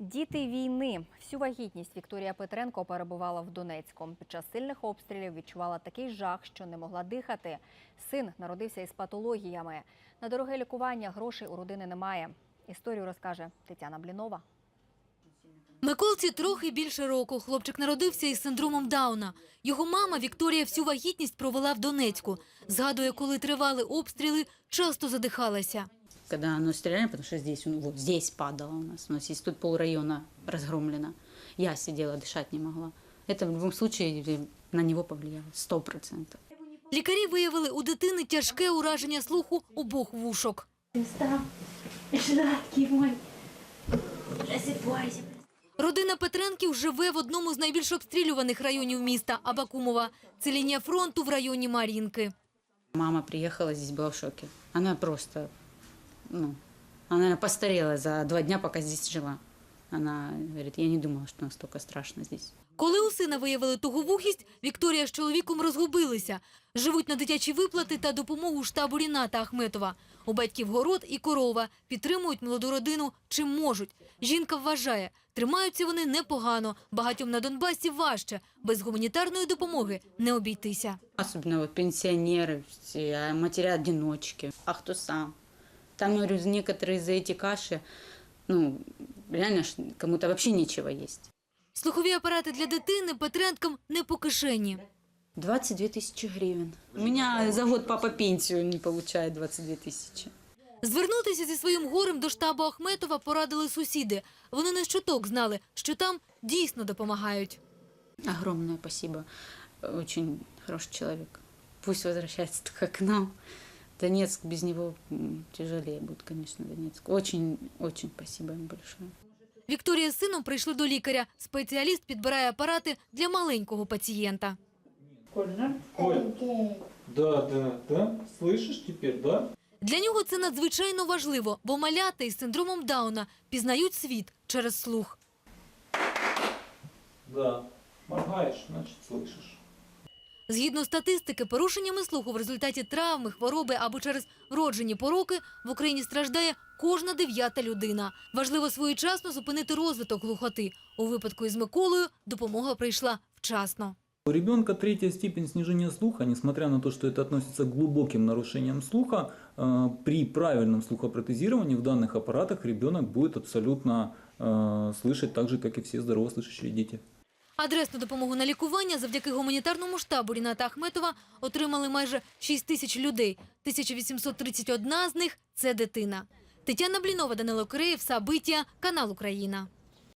Діти війни. Всю вагітність Вікторія Петренко перебувала в Донецьку. Під час сильних обстрілів відчувала такий жах, що не могла дихати. Син народився із патологіями. На дороге лікування грошей у родини немає. Історію розкаже Тетяна Блінова. Миколці трохи більше року. Хлопчик народився із синдромом Дауна. Його мама Вікторія всю вагітність провела в Донецьку. Згадує, коли тривали обстріли, часто задихалася когда оно стреляли, потому что здесь, ну, вот здесь падало у нас. У нас здесь тут полрайона разгромлено. Я сидела, дышать не могла. Это в любом случае на него повлияло, сто процентов. Лікарі виявили у дитини тяжке ураження слуху обох вушок. Родина Петренків живе в одному з найбільш обстрілюваних районів міста Абакумова. Це лінія фронту в районі Мар'їнки. Мама приехала, здесь была в шоке. Она просто, ну, она наверное, постарела за два дня, пока здесь жила. Она говорит, я не думала, что настолько страшно здесь. Коли у сина виявили туговухість, Вікторія з чоловіком розгубилися. Живуть на дитячі виплати та допомогу штабу Ріната Ахметова. У батьків город і корова підтримують молоду родину чим можуть. Жінка вважає, тримаються вони непогано. Багатьом на Донбасі важче. Без гуманітарної допомоги не обійтися. Особенно вот пенсионеры, все, а кто сам? Там, говорю, некоторые за эти каши, ну, реально ж кому-то вообще нечего есть. Слухові апарати для дитини Петренкам не по кишені. 22 тысячи гривен. У меня за год папа пенсию не получает 22 тысячи. Звернутися зі своїм горем до штабу Ахметова порадили сусіди. Вони не щоток знали, що там дійсно допомагають. Огромное спасибо. Очень хороший человек. Пусть возвращается только к нам. Донецк без него тяжелее будет, конечно, Донецк. Очень, очень спасибо им большое. Вікторія з сином прийшли до лікаря. Спеціаліст підбирає апарати для маленького пацієнта. Коль, да, да, да. Слышишь теперь, да? Для нього це надзвичайно важливо, бо маляти із синдромом Дауна пізнають світ через слух. Да. Моргаешь, значит слышишь. Згідно статистики, порушеннями слуху в результаті травми, хвороби або через вроджені пороки в Україні страждає кожна дев'ята людина. Важливо своєчасно зупинити розвиток глухоти. У випадку із Миколою допомога прийшла вчасно. У ребенка третья степень снижения слуха, несмотря на то, что это относится к глубоким нарушениям слуха, э, при правильном слухопротезировании в данных аппаратах ребенок будет абсолютно э, слышать так же, как и все здоровослышащие дети. Адресну допомогу на лікування завдяки гуманітарному штабу Ріната Ахметова отримали майже 6 тисяч людей. 1831 з них – це дитина. Тетяна Блінова, Данило Киреєв, Сабиття, канал Україна.